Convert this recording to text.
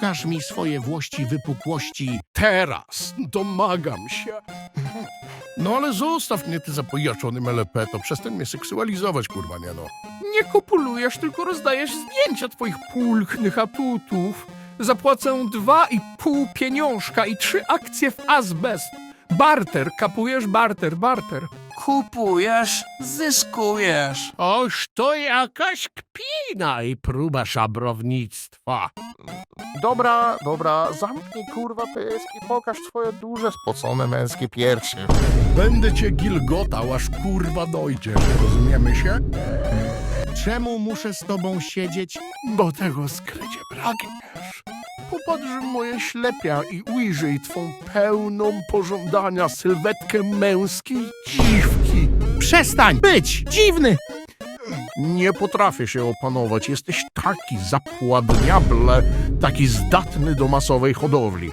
Pokaż mi swoje włości wypukłości teraz. Domagam się. No ale zostaw mnie, ty zapojaczony melepeto. Przestań mnie seksualizować, kurwa, nie no. Nie kopulujesz, tylko rozdajesz zdjęcia twoich pulchnych atutów. Zapłacę dwa i pół pieniążka i trzy akcje w azbest. Barter, kapujesz? Barter, barter. Kupujesz, zyskujesz. Oż to jakaś kpina i próba szabrownictwa. Dobra, dobra, zamknij kurwa pysk i pokaż swoje duże, spocone męskie piersi. Będę cię gilgotał, aż kurwa dojdziesz. Rozumiemy się? Czemu muszę z tobą siedzieć? Bo tego skrycie pragniesz. Popatrz w moje ślepia i ujrzyj twą pełną pożądania sylwetkę męskiej dziwki. Przestań być dziwny! Nie potrafię się opanować. Jesteś taki zapładniable, taki zdatny do masowej hodowli.